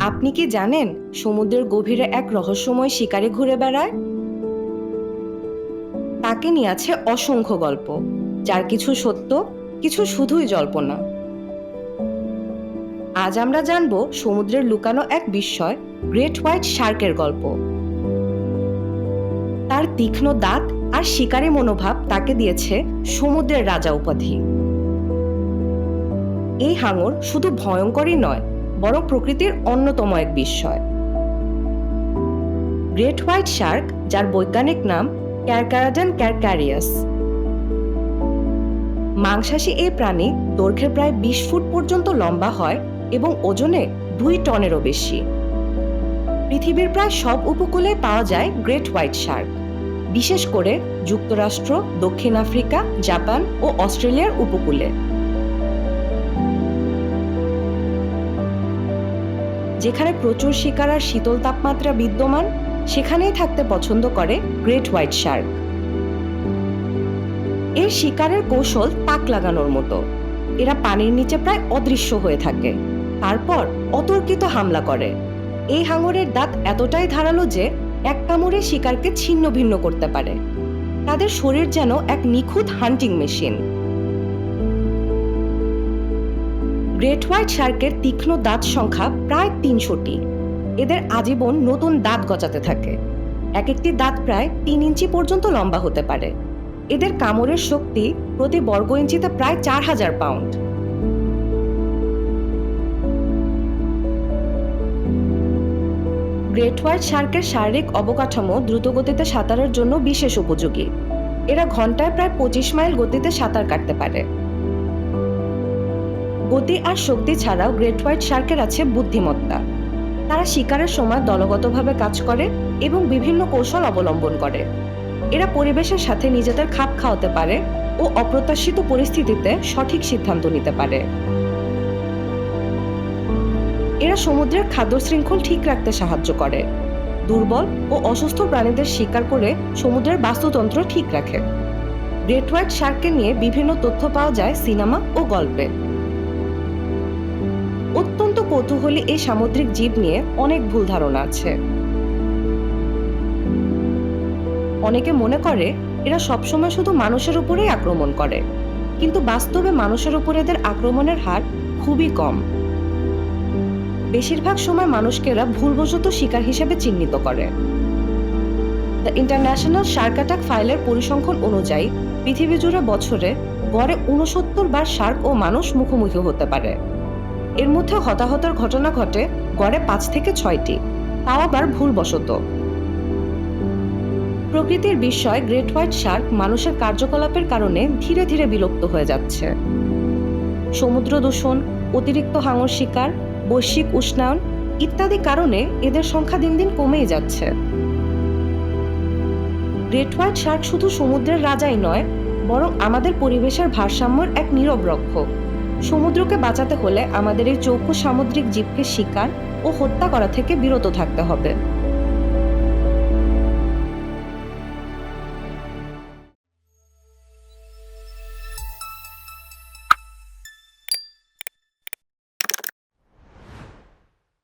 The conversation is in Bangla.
আপনি কি জানেন সমুদ্রের গভীরে এক রহস্যময় শিকারে ঘুরে বেড়ায়? তাকে নিয়ে আছে অসংখ্য গল্প, যার কিছু সত্য, কিছু শুধুই জল্পনা। আজ আমরা জানব সমুদ্রের লুকানো এক বিস্ময়, গ্রেট হোয়াইট শার্কের গল্প। তার তীক্ষ্ণ দাঁত আর শিকারী মনোভাব তাকে দিয়েছে সমুদ্রের রাজা উপাধি। এই হাঙর শুধু ভয়ঙ্করই নয় বরং প্রকৃতির অন্যতম এক বিস্ময়। গ্রেট হোয়াইট শার্ক, যার বৈজ্ঞানিক নাম ক্যারকারাডেন ক্যারক্যারিয়াস মাংসাশী এই প্রাণী দৈর্ঘ্যে প্রায় বিশ ফুট পর্যন্ত লম্বা হয় এবং ওজনে দুই টনেরও বেশি। পৃথিবীর প্রায় সব উপকূলে পাওয়া যায় গ্রেট হোয়াইট শার্ক, বিশেষ করে যুক্তরাষ্ট্র, দক্ষিণ আফ্রিকা, জাপান ও অস্ট্রেলিয়ার উপকূলে। যেখানে প্রচুর শিকার আর শীতল তাপমাত্রা বিদ্যমান, সেখানেই থাকতে পছন্দ করে গ্রেট হোয়াইট শার্ক। এর শিকারের কৌশল তাক লাগানোর মতো। এরা পানির নিচে প্রায় অদৃশ্য হয়ে থাকে। তারপর অতর্কিত হামলা করে। এই হাঙরের দাঁত এতটাই ধারালো যে এক কামড়ে শিকারকে ছিন্ন ভিন্ন করতে পারে। তাদের শরীর যেন এক নিখুঁত হান্টিং মেশিন। গ্রেট হোয়াইট শার্কের তীক্ষ্ণ দাঁত সংখ্যা প্রায় তিনশোটি। এদের আজীবন নতুন দাঁত গজাতে থাকে। এক একটি দাঁত প্রায় তিন ইঞ্চি পর্যন্ত লম্বা হতে পারে। এদের কামড়ের শক্তি প্রতি বর্গ ইঞ্চিতে প্রায় চার হাজার পাউন্ড। গ্রেট হোয়াইট শার্কের শারীরিক অবকাঠামো দ্রুতগতিতে সাঁতারের জন্য বিশেষ উপযোগী। এরা ঘন্টায় প্রায় পঁচিশ মাইল গতিতে সাঁতার কাটতে পারে। গতি আর শক্তি ছাড়াও গ্রেট হোয়াইট শার্কের আছে বুদ্ধিমত্তা। তারা শিকারের সময় দলগতভাবে কাজ করে এবং বিভিন্ন কৌশল অবলম্বন করে। এরা পরিবেশের সাথে নিজেদের খাপ খাওয়াতে পারে ও অপ্রত্যাশিত পরিস্থিতিতে সঠিক সিদ্ধান্ত নিতে পারে। এরা সমুদ্রের খাদ্য শৃঙ্খল ঠিক রাখতে সাহায্য করে। দুর্বল ও অসুস্থ প্রাণীদের শিকার করে সমুদ্রের বাস্তুতন্ত্র ঠিক রাখে। গ্রেট হোয়াইট শার্ককে নিয়ে বিভিন্ন তথ্য পাওয়া যায় সিনেমা ও গল্পে। কৌতূহলী এই সামুদ্রিক জীব নিয়ে অনেক ভুল ধারণা আছে। অনেকে মনে করে এরা সবসময় শুধু মানুষের উপরেই আক্রমণ করে, কিন্তু বাস্তবে মানুষের উপর এদের আক্রমণের হার খুবই কম। বেশিরভাগ সময় মানুষকে এরা ভুলবশত শিকার হিসেবে চিহ্নিত করে। দ্য ইন্টারন্যাশনাল শার্ক অ্যাটাক ফাইলের পরিসংখ্যান অনুযায়ী, পৃথিবী জুড়ে বছরে গড়ে উনসত্তর বার শার্ক ও মানুষ মুখোমুখি হতে পারে। এর মধ্যে হতাহতের ঘটনা ঘটে গড়ে পাঁচ থেকে ছয়টি। তাও আবার ভুলবশত। প্রকৃতির বিস্ময় গ্রেট হোয়াইট শার্ক মানুষের কার্যকলাপের কারণে ধীরে ধীরে বিলুপ্ত হয়ে যাচ্ছে। সমুদ্র দূষণ, অতিরিক্ত হাঙর শিকার, বৈশ্বিক উষ্ণায়ন ইত্যাদি কারণে এদের সংখ্যা দিন দিন কমেই যাচ্ছে। গ্রেট হোয়াইট শার্ক শুধু সমুদ্রের রাজাই নয়, বরং আমাদের পরিবেশের ভারসাম্যের এক নীরব রক্ষক। সমুদ্রকে বাঁচাতে হলে আমাদের এই চৌকো সামুদ্রিক জীবকে শিকার ও হত্যা করা থেকে বিরত থাকতে হবে।